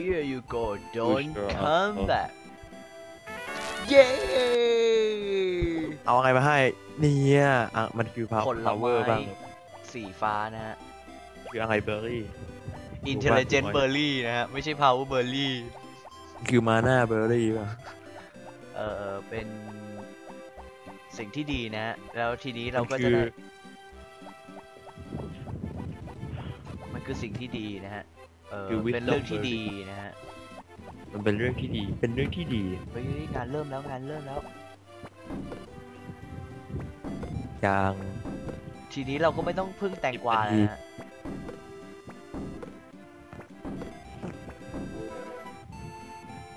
here you go don't Sure, come uh, uh. back เย้ เอาอะไรมาให้ เนี่ยอะมันคือพาวผลพาวเวไม้อร์บ้างสีฟ้านะฮะ คืออะไรเบอร์รี่ intelligent ถูกปะ berry นะฮะ ไม่ใช่ power berry คือมาหน้าเบอร์รี่ป่ะเออเป็นสิ่งที่ดีนะฮะ แล้วทีนี้เรามันก็คืจะอได้ มันคือสิ่งที่ดีนะฮะ เออคือ wisdom เป็นเรื่องที่ berry ดีนะฮะมันเป็นเรื่องที่ดี เป็นเรื่องที่ดี เฮ้ยงานเริ่มแล้วงานเริ่มแล้ว อย่าง ทีนี้เราก็ไม่ต้องพึ่งแตงกวาสิบนาทีแล้วนะฮะ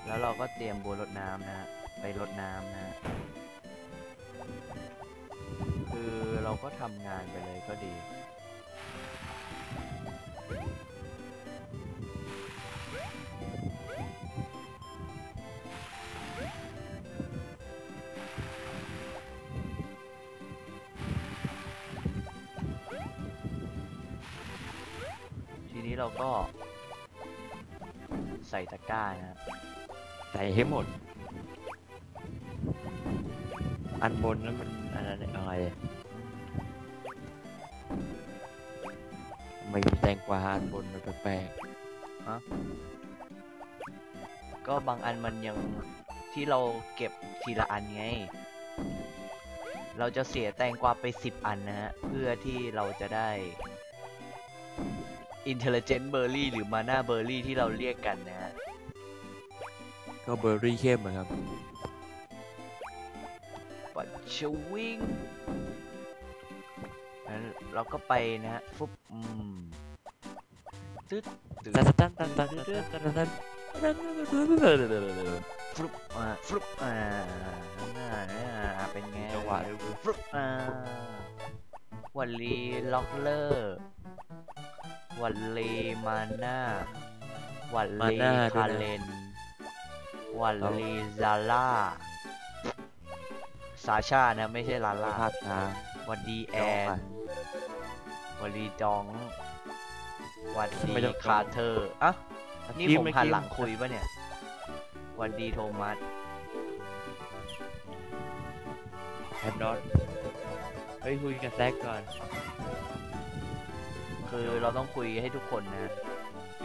แล้วเราก็เตรียมบัวรดน้ำนะฮะไปรดน้ำนะฮะคือเราก็ทำงานไปเลยก็ดี ใส่ตะกร้านะครับใส่ให้หมด อันบนนั้นมันอันนั้นอะไรอะทำไมมีแตงกวาอันบนมันแปลกก็บางอันมันยังที่เราเก็บทีละอันไง เราจะเสียแตงกวาไปสิบอันนะฮะ เพื่อที่เราจะได้ intelligent berry หรือ mana berry ที่เราเรียกกันนะฮะๆก็เบอร์รี่เข้มอะครับปัดชวิงงั้นเราก็ไปนะฮะฟุบอืมตึ๊ดตึ๊ดตันตันตันตันตันตันตันตันฟลุปอ่าฟลุปอ่าน่าน่าเป็นไงจังหวะดูฟลุปอ่าวันลีล็อกเลอร์ วันลีมาน่าวันลีคาเลนวันลีซาร่าซาชานะไม่ใช่ลาล่าภาพช้าวันดีแอดองนอะวันดีดองวันทำไมดีต้องคาร์เทอร์อะนี่เมื่อกี้ผมเมื่อหันกี้หลังคุยปะเนี่ยวันดีโทมัสแฮมดอทเฮ้ยคุยกับแซกก่อน คือเราต้องคุยให้ทุกคนนะ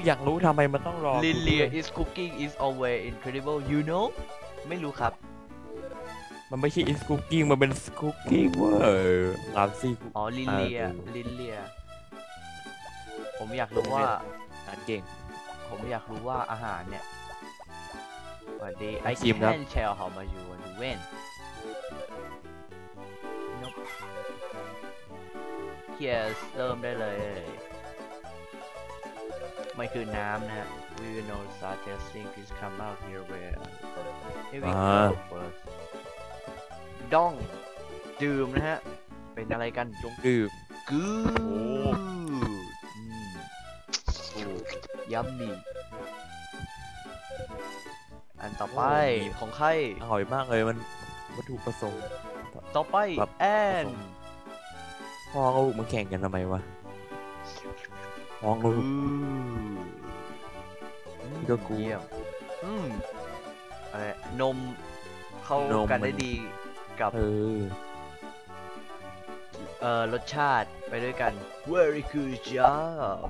อยากรู้ทำไมมันต้องรอ Lilia is cooking is always incredible you know ไม่รู้ครับ มันไม่ใช่ is cooking มันเป็น cooking เว้ยงามซี่อ๋อลิเลียเออลิเลียผมอยากรู้ว่างานเก่ง ผมอยากรู้ว่าอาหารเนี่ยวันดี I ชิมครับ can tell how much you want to win Nope. Yes เริ่มได้เลย มันคือน้ำนะฮะ We will know start testing please come out here where Here we อ่า go first ด้อง ดื่มนะฮะ เป็นอะไรกันจงดื่มกูดโอ้อืมโอ้ยัมมี่อันต่อไปของใครอร่อยมากเลยมันวัตถุประสงค์ ต่อไปครับแอน พ่อกับลูกมาแข่งกันทำไมวะพ่อกับลูกนี่ก็กูเยี่ยมอืมอะไรนมเข้านมกันมันได้ดีกับเออเอ่อรสชาติไปด้วยกัน very good job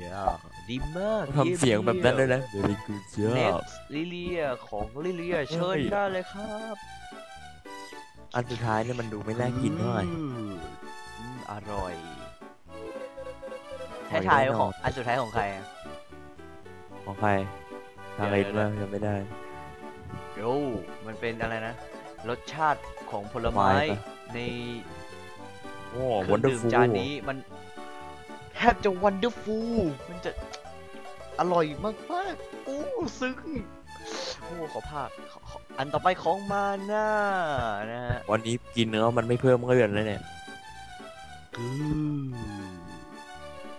yeah ดีมากทำเสียงแบบนั้นด้วยนะ very good เน็ต job ลิเลียของลิเลียเชิญเฮ้ยได้เลยครับ อันสุดท้ายเนี่ยมันดูไม่น่ากินเท่าไหร่ อืมอืมอร่อยอร่ให้อยทายแน่นอนของอันสุดท้ายของใครอะของใครทางอะไรเดี๋ยวมายังไม่ได้โอ้มันเป็นอะไรนะ รสชาติของผลไม้ไม้ปะในโอ้เครื่วัอนงเดอดื่ร์มฟูลจานนี้มันแทบจะวันเดอร์ฟูลมันจะอร่อยมากๆโอ้ซึ้งโอ้ขอภาคขอขออันต่อไปของมาน่านะฮะวันนี้กินเนื้อมันไม่เพิ่มเลือดเลยเนี่ยกู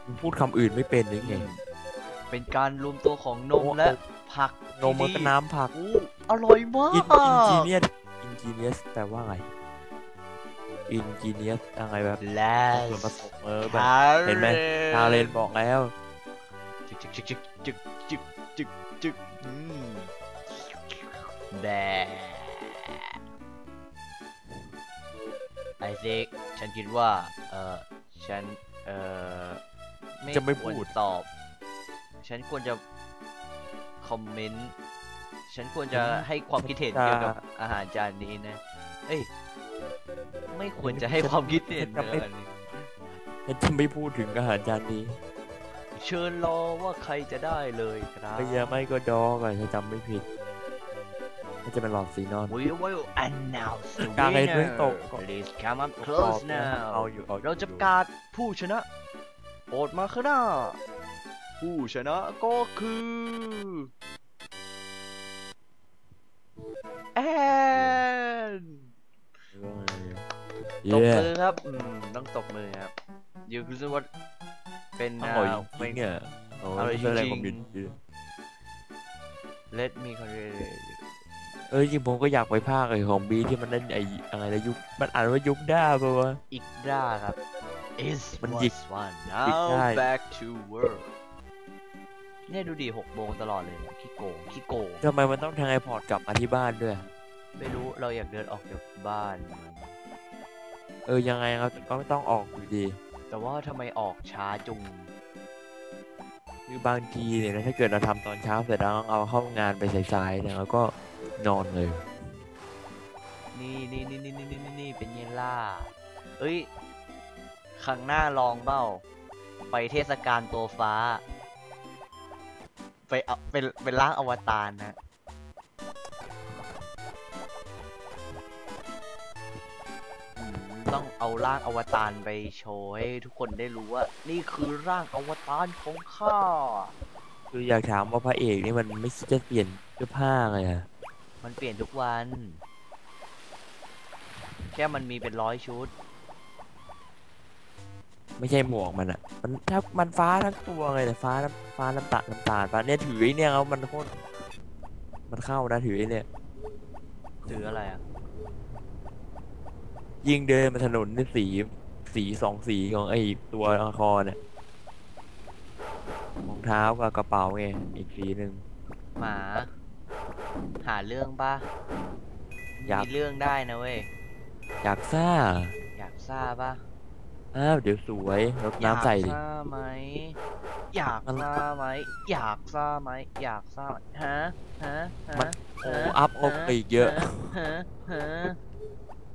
มันพูดคำอื่นไม่เป็นหรือไง เป็นการรวมตัวของนมโอ้และผักนมมันก็น้ำผัก อู้อร่อยมาอินกอินจีเนียสอินจีเนียสแปลว่าอะไรอินจีเนียสอะไรแบบ และส่วนผสมเออแบบเห็นไหมทาเลนบอกแล้วจะจึกจึกจึกจึกจึกจึกจึกอืมแบ ไอซิกฉันคิดว่า เออฉัน เออจะไม่ควรพูดตอบ ฉันควรจะคอมเมนต์ ฉันควรจะให้ความคิดเห็นเกี่ยวกับอาหารจานนี้นะ เอ้ย ไม่ควรจะให้ความคิดเห็นนะอันนี้ฉันจะไม่พูดถึงอาหารจานนี้ เชิญรอว่าใครจะได้เลยครับไม่ยาไม่ก็ดอกอะถ้าจำไม่ผิด น่าจะเป็นหลอดสีนอน We will announce the กลางไอ้เรื่องต winner กก็ Please come up close เอา now อยู่เอาอยู่เราจะประกาศผู้ชนะโปรดมาข้างหน้าผู้ชนะก็คือแอนตบเย้ มือครับอืมต้องตบมือครับยูคือว่าเป็นอร่อยจเป็รินงๆเนี่ยโอ้อร่อยไม่ใช่อะไรจริงๆผมยินดี Let me congratulate เอ้ยจริงผมก็อยากไปภาคไอ้ของบีที่มันเล่นไอ้อะไรนะยุคมันอ่านว่ายุคด้าปะวะ อีกด้าครับ is มันหยิก was one หยิก now ได้ back to work เนี่ยดูดิหกโมงตลอดเลยขี้โกงขี้โกงทำไมมันต้องทางไอพอร์ตกลับมาที่บ้านด้วย ไม่รู้เราอยากเดินออกจากบ้าน เออยังไงครับก็ไม่ต้องออกอยู่ดี แต่ว่าทำไมออกช้าจุงคือบางทีเนี่ยนะถ้าเกิดเราทำตอนเช้าเสร็จแล้วเอาเข้างานไปสายๆเนี่ยเราก็ นอนเลย นี่นี่นี่นี่นี่นี่นี่เป็นเยล่าเฮ้ยครั้งหน้าลองเบ้า ไปเทศกาลตัวฟ้า ไปเอาเป็นเป็นร่างอวตารนะต้องเอาร่างอวตารไปโชว์ให้ทุกคนได้รู้ว่า นี่คือร่างอวตารของข้า คืออยากถามว่าพระเอกนี่มันไม่จะเปลี่ยนเสื้อผ้าเลยอะ มันเปลี่ยนทุกวัน แค่มันมีเป็นร้อยชุด ไม่ใช่หมวกมันอะมันถ้ามันฟ้าทั้งตัวเลยแต่ฟ้าน้ำฟ้าน้ำตาลน้ำตาลฟ้าเนี่ยถือไอ้เนี่ยเอามันโคตรมันเข้านะถือไอ้เนี่ยถืออะไรอะยิงเดินมาถนนนี่สีสีสองสีของไอ้ตัวละครเนี่ยรองเท้ากับกระเป๋าไงอีกสีหนึ่งหมา หาเรื่องปะอยาก มีเรื่องได้นะเว้ย อยากซ่าอยากทราบปะอ้าวเดี๋ยวสวยรดน้ำใส่ดิ อยากทราบไหมอยากมันทราบไหมอยากทราบไหมอยากทราบไหมฮะฮะฮะมันโอ้ฮะอัพลงไปอีกเยอะฮะฮะ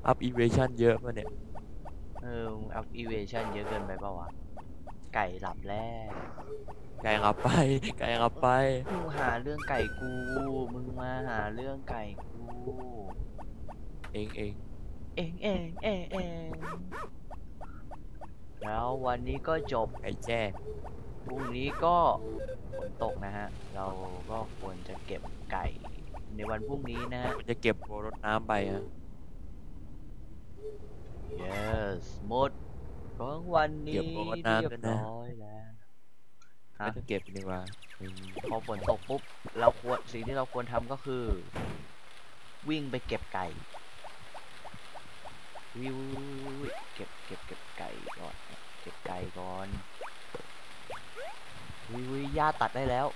อัพอีเวชั่นเยอะมาเนี่ย เอออัพอีเวชั่นเยอะเกินไปเปล่าวะ ไก่หลับแล้ว ไก่งับไป ไก่งับไปมึงหาเรื่องไก่กู มึงมาหาเรื่องไก่กู เองเองเองเองเองเองแล้ววันนี้ก็จบไก่แจ้พรุ่งนี้ก็ฝนตกนะฮะ เราก็ควรจะเก็บไก่ ในวันพรุ่งนี้นะฮะมันจะเก็บโบรดน้ำไปฮะ yes หมด ของวันนี้เก็บโบรดน้ำด้วยนะเรียบร้อยแล้วฮะไม่ต้องเก็บดีกว่าอืมพอฝนตกปุ๊บเราควรสิ่งที่เราควรทำก็คือ วิ่งไปเก็บไก่วิวเก็บเก็บเก็บไก่ก่อนเก็บไก่ก่อนวิวหญ้าตัดได้แล้ว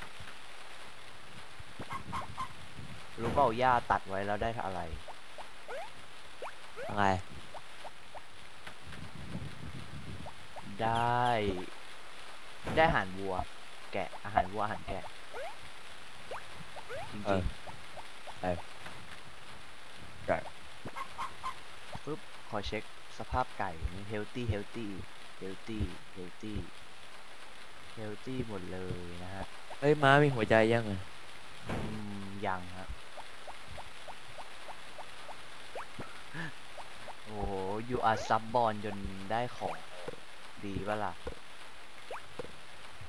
รู้เปล่าหญ้าตัดไว้แล้วได้อะไรอะไร ได้ ได้อาหารวัว แกะอาหารวัวอาหารแกะจริเอองเออไก่ๆปึ๊บขอเช็คสภาพไก่นี่ healthy healthy healthy healthy healthy หมดเลยนะฮะเฮ้ยม้ามีหัวใจยังไงอืมยังฮะโอ้โห you are ซับบอลจนได้ของ ดีปะล่ะ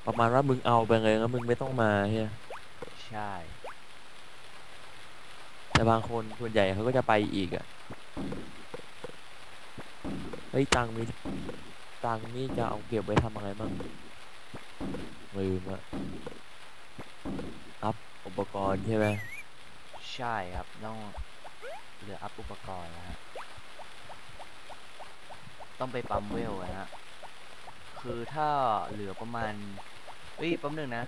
ประมาณว่ามึงเอาไปเลยแล้วมึงไม่ต้องมาเฮียใช่ แต่บางคนส่วนใหญ่เขาก็จะไปอีกอะเฮ้ยตังค์มีตังค์นี่จะเอาเก็บไว้ทำอะไรบ้างลืมอะอัพอุปกรณ์ใช่ไหมใช่ครับต้องเหลืออัพอุปกรณ์แล้วฮะต้องไปปั๊มเวลอะฮะ คือถ้าเหลือประมาณเอ้ยแปั๊มหนึ่งนะ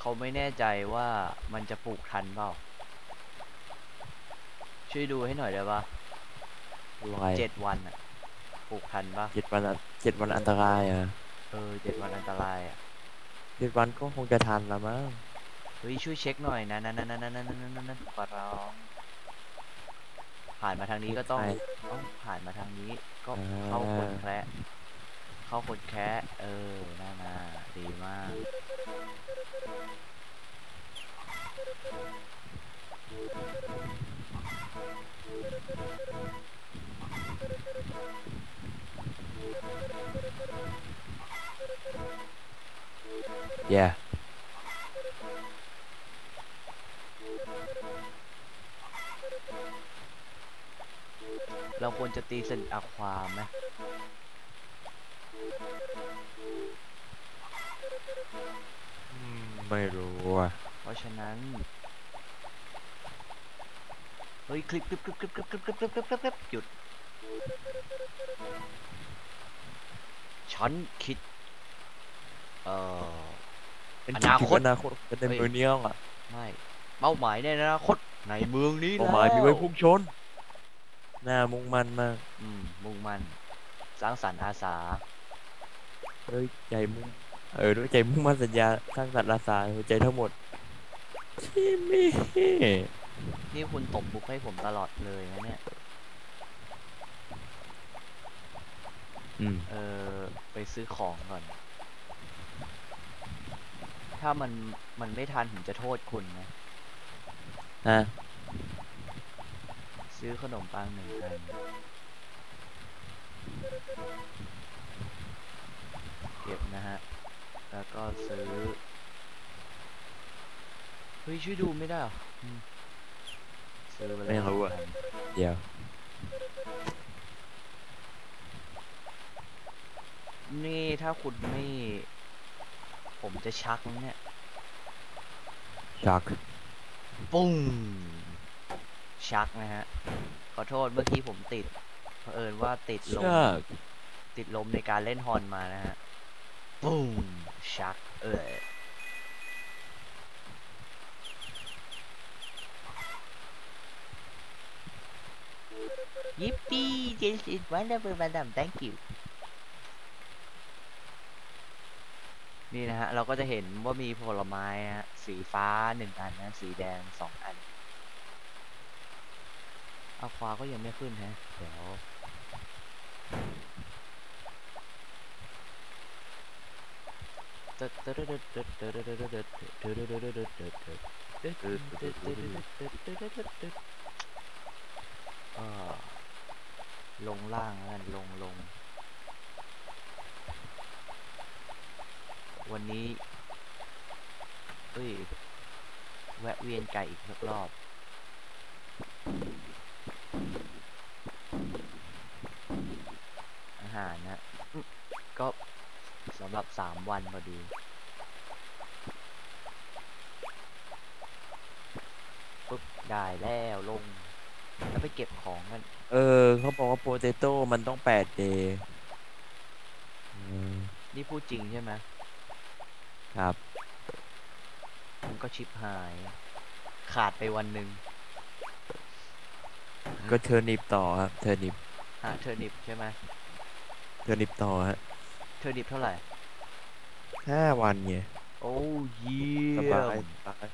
เขาไม่แน่ใจว่ามันจะปลูกทันเปล่า ช่วยดูให้หน่อยได้ปะลอยเจ็ดวันอะปลูกทันปะเจ็ดวันอะเจ็ดวันอันตรายอะเออเจ็ดวันอันตรายอะเจ็ดวันก็คงจะทันละมั้งเฮ้ยช่วยเช็คหน่อยนะนั่นนั่นนั่นนั่นนั่นนั่นนั่นขอร้องผ่านมาทางนี้ก็ต้องใช่ต้องผ่านมาทางนี้ก็อ่าเข้าคนแคระ เข้าคนแคะเออน่านาดีมากแย่เราควรจะตีสนิทอะควาไหม ไม่รู้อะเพราะฉะนั้น เฮ้ยคลิปคลิปคลิปคลิปคลิปคลิปคลิปคลิปคลิปคลิปคลิปหยุด ฉันคิด เอ่อเป็นอจุดนาถึงคตอนาคตเป็นในเฮ้ยมือเนี้ยอะไม่ เป้าหมายในอนาคตในเมืองนี้เป้าแล้วหมายมีไว้พุ่งชนหน้ามุ่งมั่นมาก อืม มุ่งมั่น สร้างสรรค์อาสา ด้วยใจมุ่งเออด้วยใจมุ่งมั่นสัญญาสร้างสรรค์อาสาหัวใจทั้งหมดที่มีนี่คุณตบบุกให้ผมตลอดเลยนะเนี่ยอืมเออไปซื้อของก่อน ถ้ามันมันไม่ทันผมจะโทษคุณนะฮะซื้อขนมปังหนึ่งอันเก็บนะฮะ แล้วก็ซื้อ เฮ้ย ช่วยดูไม่ได้เหรออืมซื้อไปเลยไม่รู้อะหนึ่งนเดี๋ยว นี่ถ้าคุณไม่ ผมจะชักนะเนี่ย ชัก ปุ้ง ชักนะฮะ ขอโทษเมื่อกี้ผมติดเผอิญว่าติดลมชักติดลมในการเล่นฮอนมานะฮะ ปุ้งชักเออยิปปี้ this is wonderful madam thank you นี่นะฮะ เราก็จะเห็นว่ามีผลไม้ฮะ สีฟ้าหนึ่งอันนะ สีแดงสองอันอาควาก็ยังไม่ขึ้นฮะ เดี๋ยว เออลงล่างแล้วกันลงลง วันนี้เอ้ย แวะเวียนไก่อีกสักรอบอาหารนะก็ สำหรับสามวันพอดีปุ๊บได้แล้วลง แล้วไปเก็บของกัน เออ เขาบอกว่าโปเตโต้มันต้องแปดเดย์อืมนี่พูดจริงใช่ไหมครับ มันก็ชิปหาย ขาดไปวันหนึ่ง ก็เทอร์นิปต่อครับ เทอร์นิปหาเทอร์นิปใช่ไหมเทอร์นิปต่อฮะ เทอร์นิปเท่าไหร่ห้าวันไงโอ้เยี่สยบายมสบาย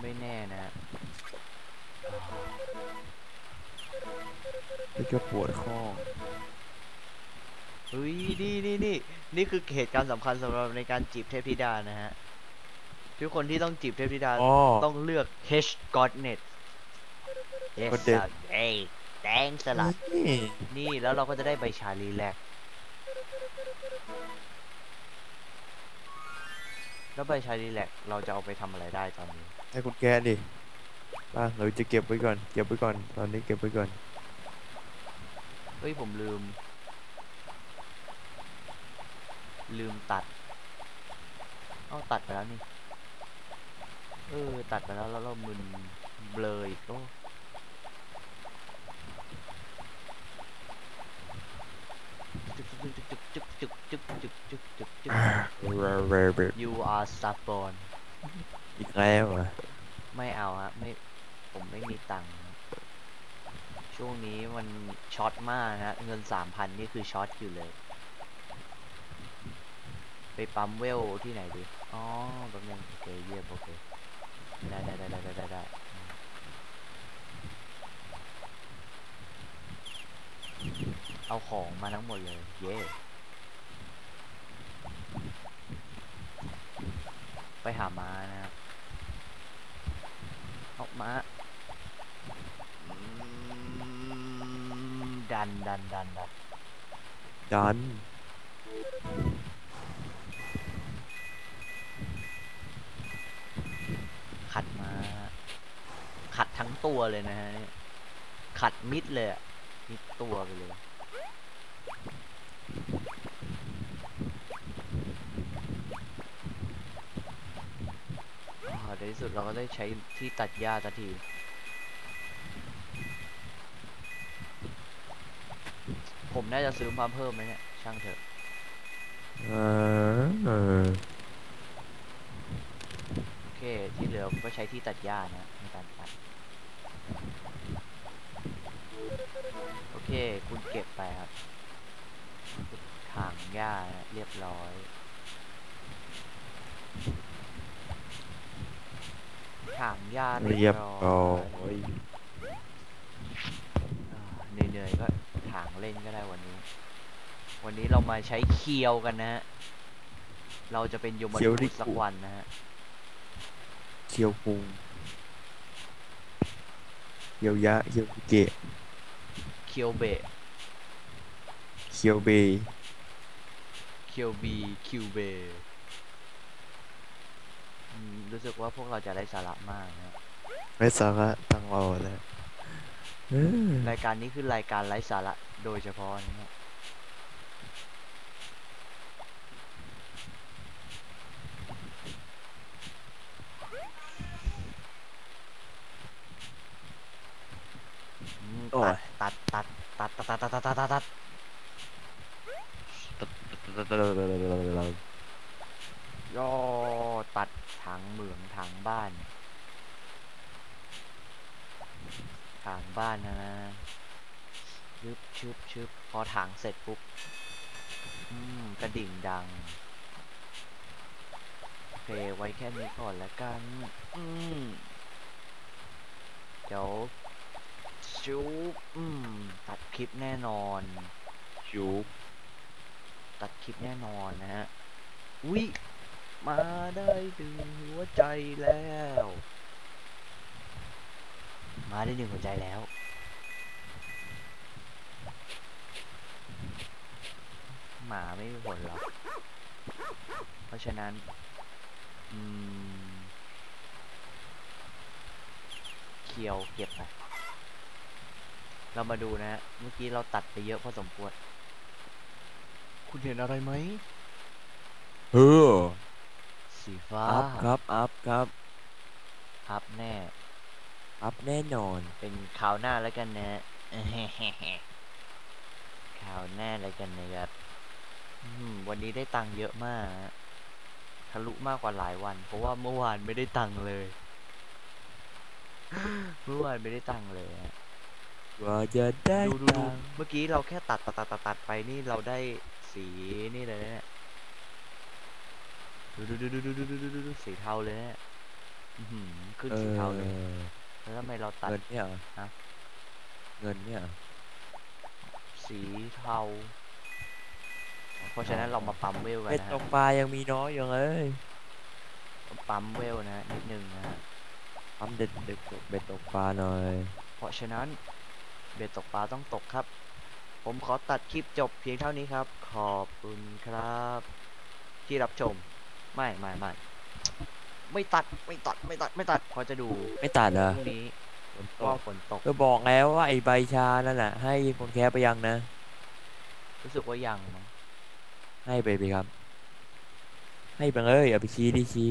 ไม่แน่นะแล้วก็ปวดข้อเฮ้ยนี่นี่นี่นี่คือเหตุการณ์สำคัญสำหรับในการจีบเทพธิดานะฮะ ทุกคนที่ต้องจีบเทพธิดา อ๋อ ต้องเลือก H Godnet Yes Godnet sir เอ้ย แตงสลัดนี่นี่แล้วเราก็จะได้ใบชาลีแลกแล้วใบชาลีแลกเราจะเอาไปทำอะไรได้ตอนนี้ ให้คุณแกะดิป่ะเราจะเก็บไว้ก่อน เก็บไว้ก่อน ตอนนี้เก็บไว้ก่อน เฮ้ย ผมลืม ลืมตัด เอ้าตัดไปแล้วนี่ เออ ตัดไปแล้วแล้วเรามึนเบลออีกโอ้ จึกจึกจึกจึกจึกจึกจึกจึกจึกจึกจึก you are stubborn อีกแล้วเหรอะไม่เอาฮะไม่ผมไม่มีตังค์ช่วงนี้มันช็อตมากนะเงินสามพันนี่คือช็อตอยู่เลย ไปปั๊มเวลที่ไหนดีอ๋อแป๊บนึงโอเคเยี่ยมโอเคได้ได้ได้ได้ได้ได้ได้ เอาของมาทั้งหมดเลย เย่ไปหาม้านะครับเอาม้าอืมดันดันดันดันดันขัดมา ขัดทั้งตัวเลยนะฮะเนี่ยขัดมิดเลยอะมิดตัวไปเลยอ่า ในที่สุดเราก็ได้ใช้ที่ตัดหญ้าสักทีผมน่าจะซื้อมาเพิ่มไหมเนี่ย ช่างเถอะเออเออโอเค ที่เหลือผมก็ใช้ที่ตัดหญ้านะในการตัด โอเค คุณเก็บไปครับถาง หญ้านะเรียบร้อยถางหญ้าเรียบร้อยอ่าเหนื่อยๆก็ถางเล่นก็ได้วันนี้ วันนี้เรามาใช้เคียวกันนะฮะ เราจะเป็นโยมเคียวทูริตกุสักวันนะฮะ เคียวปุงเคียวยะเคียวเกะเคียวเบะเคียวเบย์เคียวบีคิวเบอืมรู้สึกว่าพวกเราจะได้สาระมากนะไม่สาระตั้งรอแล้วเออรายการนี้คือรายการไร้สาระโดยเฉพาะนะฮะอืมโอ้ยตัดตัดตัดตัดตัดตัดตัดตัดตัด ย่อตัดทางเหมืองทางบ้าน ทางบ้านนะนะชึบชึบชึบพอถางเสร็จปุ๊บกระดิ่งดังโอเคไว้แค่นี้ก่อนแล้วกันเดี๋ยวชุบตัดคลิปแน่นอนจูบ ตัดคลิปแน่นอนนะฮะอุ้ยมาได้ถึงหัวใจแล้ว มาได้หนึ่งหัวใจแล้ว หมาไม่มีผลหรอก เพราะฉะนั้น อืมเคียวเก็บไปเรามาดูนะฮะ เมื่อกี้เราตัดไปเยอะพอสมควร คุณเห็นอะไรไหมเออสีฟ้าอัพครับอัพครับอัพแน่ อัพแน่นอน เป็นคราวหน้าแล้วกันนะคราวหน้าแล้วกันนะครับอืมวันนี้ได้ตังค์เยอะมากฮะทะลุมากกว่าหลายวัน เพราะว่าเมื่อวานไม่ได้ตังค์เลย เมื่อวานไม่ได้ตังค์เลยฮะว่าจะได้ดูดูดูตังค์เมื่อกี้เราแค่ตัดตัดตัดตัดตัดไปนี่เราได้ สีนี่เลยนะเนี่ยดูดูดูดูดูดูดูดูดูสีเทาเลยเนี่ยอื้อหือขึ้นเอสีอเทาเลยแล้วทำไมเราตัดเงินเนี่ยเหรอฮะเงินเนี่ยเหรอสีเทาเพราะฉะนั้นเรามาปั๊มเวลกันเป็ดนะตฮะกปลายังมีน้อยอยู่เลยปั๊มเวลนะฮะนิดนึงนะฮะทำเด็ดเด็ดตกเบ็ดตกปลาหน่อย เพราะฉะนั้นเบ็ดตกปลาต้องตกครับ ผมขอตัดคลิปจบเพียงเท่านี้ครับ ขอบคุณครับ ที่รับชม ไม่ไม่ไม่ไม่ตัดไม่ตัดไม่ตัดไม่ตัดเพอจะดูไม่ตัดเหรพอรุ่งนี้ฝนตว่ากฝนตกก็บอกแล้วว่าไอ้ใบชานั่นน่ะให้คนแคปไปยังนะ รู้สึกว่ายังมั้งให้ไปไปครับ ให้ไปเลยเอาไปชี้ดิชี้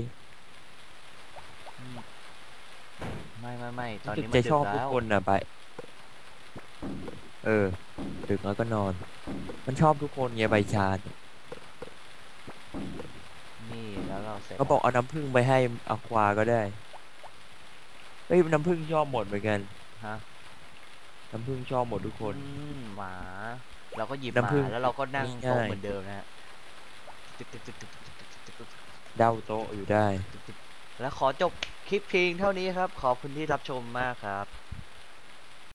อืมไม่ไม่ไม่ตอนรู้สึนี้กมันจะดึชกอบทุกแล้วคนน่ะไป เออ ดึกแล้วก็นอน มันชอบทุกคนไงใบชานี่แล้วเราเสร็จก็บอกเอาน้ำผึ้งไปให้อาควาก็ได้เฮ้ยน้ำผึ้งชอบหมดเหมือนกันฮะน้ำผึ้งชอบหมดทุกคนหมาเราก็หยิบหมาแล้วเราก็นั่งโต๊ะเหมือนเดิมนะฮะเดาโต๊ะอยู่ได้ และขอจบคลิปเพียงเท่านี้ครับ ขอบคุณที่รับชมมากครับ